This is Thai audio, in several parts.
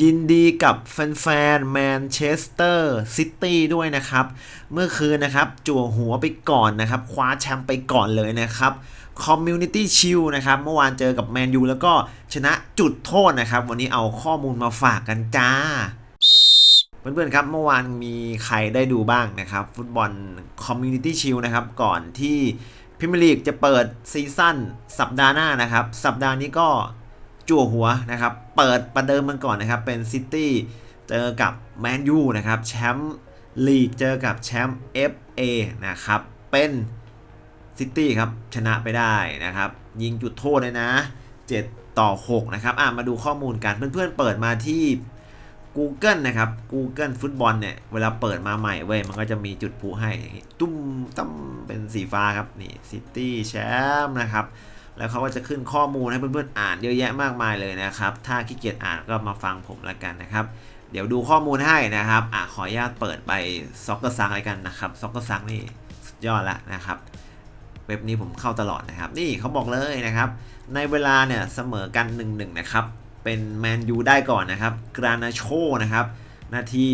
ยินดีกับแฟนๆแมนเชสเตอร์ซิตี้ด้วยนะครับ เมื่อคืนนะครับ จั่วหัวไปก่อนนะครับ คว้าแชมป์ไปก่อนเลยนะครับคอมมูนิตี้ชิลนะครับ เมื่อวานเจอกับแมนยูแล้วก็ชนะจุดโทษนะครับ วันนี้เอาข้อมูลมาฝากกันจ้า เพื่อนๆครับ เมื่อวานมีใครได้ดูบ้างนะครับ ฟุตบอลคอมมูนิตี้ชิลนะครับ ก่อนที่พิมพ์ลีกจะเปิดซีซั่นสัปดาห์หน้านะครับ สัปดาห์นี้ก็ จั่วหัวนะครับ เปิดประเดิมมันก่อนนะครับ เป็นซิตี้เจอกับแมนยูนะครับ แชมป์ลีกเจอกับแชมป์ FA นะครับ เป็นซิตี้ครับ ชนะไปได้นะครับ ยิงจุดโทษเลยนะ 7 ต่อ 6 นะครับ อะ มาดูข้อมูลกัน เพื่อนๆเปิดมาที่ Google นะครับ Google ฟุตบอลเนี่ย เวลาเปิดมาใหม่เว้ย มันก็จะมีจุดผู้ให้ ตุ้มตั้มเป็นสีฟ้าครับ นี่ซิตี้แชมป์นะครับ แล้วเขาก็จะขึ้นข้อมูลให้เพื่อนๆอ่านเยอะแยะมากมายเลยนะครับ ถ้าขี้เกียจอ่านก็มาฟังผมละกันนะครับ เดี๋ยวดูข้อมูลให้นะครับอะขออนุญาตเปิดไปซ็อกเกอร์ซังอะไรกันนะครับซ็อกเกอร์ซังนี่สุดยอดละนะครับ เว็บนี้ผมเข้าตลอดนะครับ นี่เขาบอกเลยนะครับ ในเวลาเนี่ยเสมอกัน1-1นะครับ เป็นแมนยูได้ก่อนนะครับ กรานาโชนะครับ นาที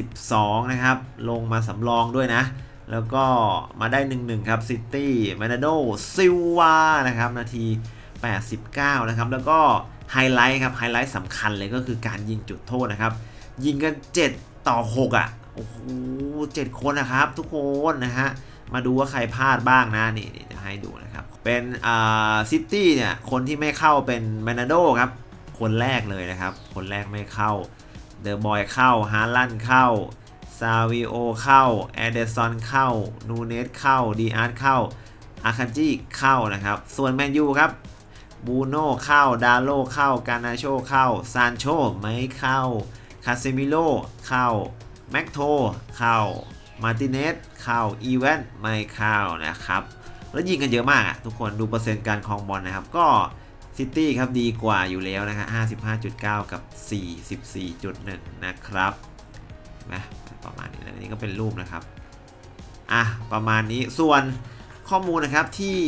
82 นะครับ ลงมาสำรองด้วยนะ แล้วก็มาได้ 1-1 ครับซิตี้แมนาโดซิลวานะครับ นาที 89 นะครับ แล้วก็ไฮไลท์ครับ ไฮไลท์สำคัญเลยก็คือการยิงจุดโทษนะครับ ยิงกัน 7 ต่อ 6 อะ โอ้โห7คนนะครับ ทุกคนนะฮะ มาดูว่าใครพลาดบ้างนะ นี่จะให้ดูนะครับ เป็นอ่าซิตี้เนี่ย คนที่ไม่เข้าเป็นแมนาโดครับ คนแรกเลยนะครับ คนแรกไม่เข้า เดอะบอยเข้า ฮาลันเข้า ซาวิโอเข้าแอเดซอนเข้า นูเนสเข้า ดีอาร์ตเข้า อาคันจิเข้านะครับ ส่วนแมนยูครับบูโน่เข้า ดาโลเข้า กานาโชเข้า ซานโชไม่เข้า คาเซมิโลเข้า แม็กโทเข้า มาร์ติเนสเข้า อีเวนไม่เข้านะครับ แล้วยิงกันเยอะมากอะทุกคนดูเปอร์เซ็นต์การครองบอลนะครับ ก็ซิตี้ครับดีกว่าอยู่แล้วนะฮะ55.9 กับ 44.1 นะครับ นะประมาณนี้นะนนี้ก็เป็นรูปนะครับอะประมาณนี้ส่วนข้อมูลนะครับที่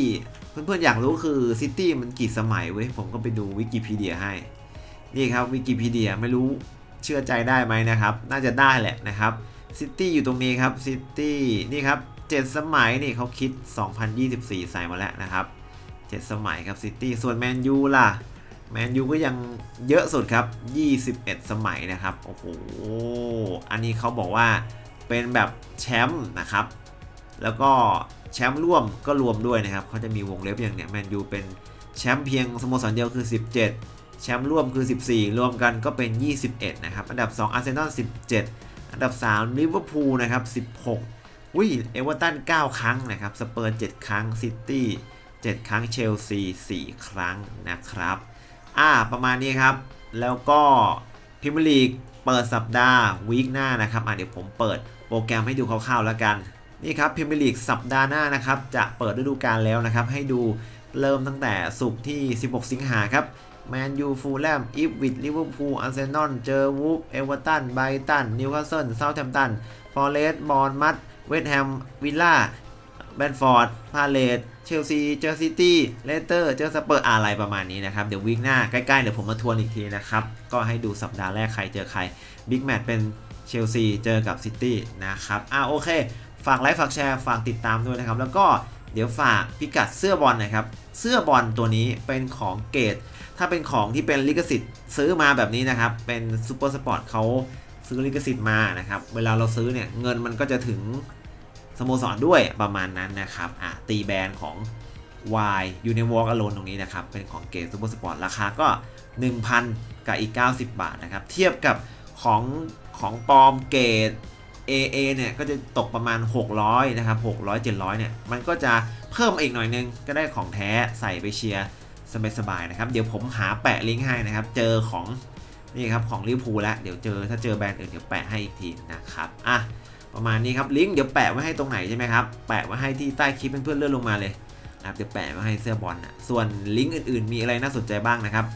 เพื่อนๆอยากรู้คือซิตี้มันกี่สมัยเว้ยผมก็ไปดูวิกิพีเดียให้ นี่ครับวิกิพีเดียไม่รู้เชื่อใจได้ไหมนะครับ น่าจะได้แหละนะครับซิตี้อยู่ตรงนี้ครับซิตี้นี่ครับ7 สมัยนี่เขาคิด 2024 ใส่มาแล้วนะครับ 7 สมัยครับซิตี้ส่วนแมนยูล่ะ แมนยูก็ยังเยอะสุดครับ 21 สมัยนะครับ โอ้โห อันนี้เขาบอกว่าเป็นแบบแชมป์นะครับ แล้วก็แชมป์ร่วมก็รวมด้วยนะครับ เขาจะมีวงเล็บอย่างเนี้ยแมนยูเป็นแชมป์เพียงสโมสรเดียวคือ 17 แชมป์ร่วมคือ 14 รวมกันก็เป็น 21 นะครับ อันดับ 2 อาร์เซนอล 17 อันดับ 3 ลิเวอร์พูลนะครับ 16วิเอเวอร์ตัน 9 ครั้งนะครับ สเปอร์7ครั้ง ซิตี้ 7 ครั้ง เชลซี 4 ครั้งนะครับ อ่าประมาณนี้ครับ แล้วก็พิมลีกเปิดสัปดาห์วีคหน้านะครับอะเดี๋ยวผมเปิดโปรแกรมให้ดูคร่าวๆแล้วกันนี่ครับพิมลีกสัปดาห์หน้านะครับจะเปิดฤดูกาลแล้วนะครับ ให้ดูเริ่มตั้งแต่ศุกร์ที่ 16 สิงหาครับแมนยูฟูลแลมอีฟวิดลิเวอร์พูลอาร์เซนอลเจอวูฟเอเวอร์ตันไบตันนิวคาสเซิลเซาท์แฮมป์ตันฟอร์เรสต์บอลมัดเวสต์แฮมวิลล่า แบนฟอร์ด พาเลตเชลซี เจอซิตี้ เลสเตอร์ เจอสเปอร์อะไรประมาณนี้นะครับ เดี๋ยววีคหน้าใกล้ๆ เดี๋ยวผมมาทวนอีกทีนะครับ ก็ให้ดูสัปดาห์แรกใครเจอใคร บิ๊กแมตช์เป็นเชลซี เจอกับซิตี้นะครับ อ่าโอเค ฝากไลค์ ฝากแชร์ ฝากติดตามด้วยนะครับ แล้วก็เดี๋ยวฝากพิกัดเสื้อบอลนะครับ เสื้อบอลตัวนี้เป็นของเกต ถ้าเป็นของที่เป็นลิขสิทธิ์ซื้อมาแบบนี้นะครับ เป็นซูเปอร์สปอร์ตเขาซื้อลิขสิทธิ์มานะครับ เวลาเราซื้อเนี่ยเงินมันก็จะถึง สโมสรด้วยประมาณนั้นนะครับอะตีแบรนด์ของ Y u n i w a l k Alone ตรงนี้นะครับ เป็นของเกตซูเปอร์สปอร์ตราคาก็ 1,000 กับอีก 90 บาทนะครับ เทียบกับของของปลอมเกต AA เนี่ยก็จะตกประมาณ 600 นะครับ 600 700 เนี่ย มันก็จะเพิ่มอีกหน่อยนึง ก็ได้ของแท้ใส่ไปเชียร์สบายๆนะครับ เดี๋ยวผมหาแปะลิงก์ให้นะครับ เจอของนี่ครับของลิเวอร์พูลแล้ว เดี๋ยวเจอถ้าเจอแบรนด์อื่นเดี๋ยวแปะให้อีกทีนะครับ อะ ประมาณนี้ครับลิงก์เดี๋ยวแปะไว้ให้ตรงไหนใช่ไหมครับแปะไว้ให้ที่ใต้คลิปเพื่อนๆเลื่อนลงมาเลยนะครับเดี๋ยวแปะไว้ให้เสื้อบอลนะส่วนลิงก์อื่นๆ มีอะไรน่าสนใจบ้างนะครับ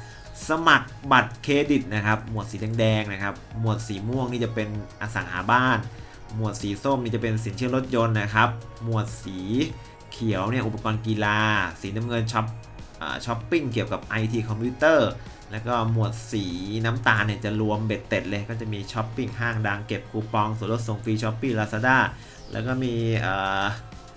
สมัครบัตรเครดิตนะครับหมวดสีแดงๆนะครับหมวดสีม่วงนี่จะเป็นอสังหาบ้าน หมวดสีส้มนี่จะเป็นสินเชื่อรถยนต์นะครับหมวดสีเขียวเนี่ยอุปกรณ์กีฬา สีน้ำเงินช็อปช้อปปิ้งเกี่ยวกับ IT คอมพิวเตอร์ แล้วก็หมวดสีน้ำตาลเนี่ยจะรวมเบ็ดเต็ดเลย ก็จะมีช้อปปิ้งห้างดังเก็บคูปองส่วนลดส่งฟรีช้อปปี้ลาซาด้าแล้วก็มีเอ่อ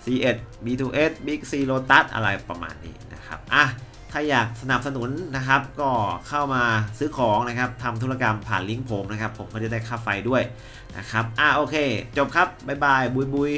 C1 B2S Big C Lotus อะไรประมาณนี้นะครับอะถ้าอยากสนับสนุนนะครับก็เข้ามาซื้อของนะครับทำธุรกรรมผ่านลิงก์ผมนะครับ ผมก็จะได้ค่าไฟด้วยนะครับอะโอเค จบครับ บ๊ายบาย บุยบุย